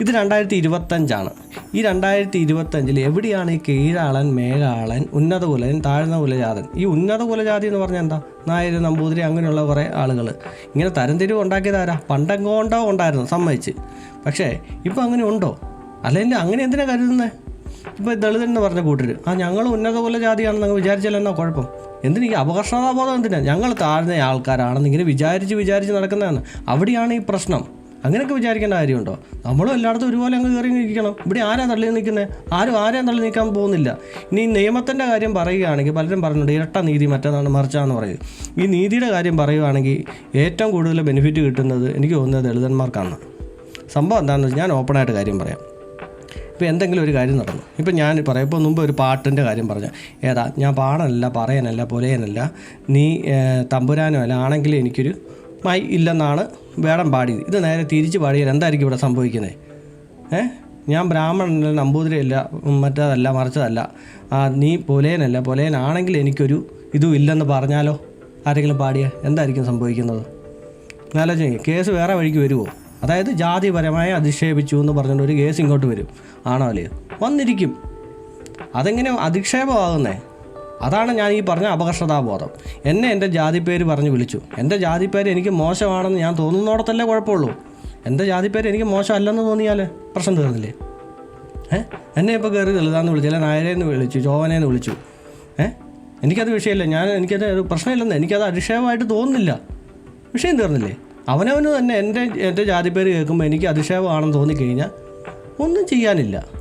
ഇത് രണ്ടായിരത്തി ഇരുപത്തഞ്ചാണ് ഈ രണ്ടായിരത്തി ഇരുപത്തഞ്ചിൽ എവിടെയാണ് ഈ കീഴാളൻ മേഘാളൻ ഉന്നത കുലൻ താഴ്ന്ന കുലജാതൻ ഈ ഉന്നത കുലജാതി എന്ന് പറഞ്ഞാൽ എന്താ? നായർ നമ്പൂതിരി അങ്ങനെയുള്ള കുറേ ആളുകൾ ഇങ്ങനെ തരംതിരിവ് ഉണ്ടാക്കിയതാരാ പണ്ടെങ്കോണ്ടോ ഉണ്ടായിരുന്നു സമ്മതിച്ച്. പക്ഷേ ഇപ്പോൾ അങ്ങനെ ഉണ്ടോ? അല്ലെങ്കിൽ അങ്ങനെ എന്തിനാ കരുതുന്നത് ഇപ്പോൾ ദളിതൻ എന്ന് പറഞ്ഞ കൂട്ടർ ആ ഞങ്ങൾ ഉന്നത കുലജാതിയാണെന്ന് അങ്ങ് വിചാരിച്ചാൽ എന്നാ കുഴപ്പം. എന്തിന് ഈ അപകർഷതാബോധം എന്തിനാണ് ഞങ്ങൾ താഴ്ന്ന ആൾക്കാരാണെന്ന് ഇങ്ങനെ വിചാരിച്ച് വിചാരിച്ച് നടക്കുന്നതാണ്. അവിടെയാണ് ഈ പ്രശ്നം. അങ്ങനെയൊക്കെ വിചാരിക്കേണ്ട കാര്യമുണ്ടോ? നമ്മളും എല്ലായിടത്തും ഒരുപോലെ അങ്ങ് കയറി നിൽക്കണം. ഇവിടെ ആരാ തള്ളി നിൽക്കുന്നത് ആരും ആരെയും തള്ളി നിൽക്കാൻ പോകുന്നില്ല. ഇനി നിയമത്തിന്റെ കാര്യം പറയുകയാണെങ്കിൽ പലരും പറഞ്ഞിട്ടുണ്ട് ഇരട്ട നീതി മറ്റേതാണ് മറിച്ചാന്ന് പറയും. ഈ നീതിയുടെ കാര്യം പറയുകയാണെങ്കിൽ ഏറ്റവും കൂടുതൽ ബെനിഫിറ്റ് കിട്ടുന്നത് എനിക്ക് തോന്നുന്നത് ദളിതന്മാർക്കാണ്. സംഭവം എന്താണെന്ന് വെച്ചാൽ ഞാൻ ഓപ്പണായിട്ട് കാര്യം പറയാം. ഇപ്പോൾ എന്തെങ്കിലും ഒരു കാര്യം നടന്നു. ഇപ്പം ഞാൻ പറയാം ഇപ്പോൾ മുമ്പ് ഒരു പാട്ടിന്റെ കാര്യം പറഞ്ഞു ഏതാ ഞാൻ പാടനല്ല പറയാനല്ല പുലയനല്ല നീ തമ്പുരാനും അല്ല ആണെങ്കിൽ എനിക്കൊരു മൈ ഇല്ലെന്നാണ് വേടം പാടിയത്. ഇത് നേരെ തിരിച്ച് പാടിയാൽ എന്തായിരിക്കും ഇവിടെ സംഭവിക്കുന്നത്? ഏ? ഞാൻ ബ്രാഹ്മണനല്ല നമ്പൂതിരിയല്ല മറ്റേതല്ല മറിച്ചതല്ല. നീ പുലയനല്ല പുലയനാണെങ്കിൽ എനിക്കൊരു ഇതും ഇല്ലെന്ന് പറഞ്ഞാലോ? ആരെങ്കിലും പാടിയാൽ എന്തായിരിക്കും സംഭവിക്കുന്നത്? ആലോചിക്കുക കേസ് വേറെ വഴിക്ക് വരുമോ അതായത് ജാതിപരമായി അധിക്ഷേപിച്ചു എന്ന് പറഞ്ഞുകൊണ്ട് ഒരു കേസ് ഇങ്ങോട്ട് വരും. ആണോ അല്ലേ വന്നിരിക്കും. അതെങ്ങനെ അധിക്ഷേപമാകുന്നേ? അതാണ് ഞാൻ ഈ പറഞ്ഞ അപകർഷതാബോധം. എന്നെ എന്റെ ജാതിപ്പേര് പറഞ്ഞ് വിളിച്ചു. എന്റെ ജാതിപ്പേര് എനിക്ക് മോശമാണെന്ന് ഞാൻ തോന്നുന്നോടത്തല്ലേ കുഴപ്പമുള്ളൂ? എന്റെ ജാതിപ്പേര് എനിക്ക് മോശമല്ലെന്ന് തോന്നിയാൽ പ്രശ്നം തീർന്നില്ലേ? ഏ? എന്നെ ഇപ്പോൾ കയറി ലളിതാന്ന് വിളിച്ചു അല്ലെ നായരെന്ന് വിളിച്ചു ചോവനെന്ന് വിളിച്ചു. ഏ? എനിക്കത് വിഷയമല്ല. ഞാൻ എനിക്കത് പ്രശ്നമില്ലെന്ന് എനിക്കത് അധിക്ഷേപമായിട്ട് തോന്നുന്നില്ല. വിഷയം തീർന്നില്ലേ? അവനവന് തന്നെ എന്റെ എന്റെ ജാതിപ്പേര് കേൾക്കുമ്പോൾ എനിക്ക് അധിക്ഷേപമാണെന്ന് തോന്നിക്കഴിഞ്ഞാൽ ഒന്നും ചെയ്യാനില്ല.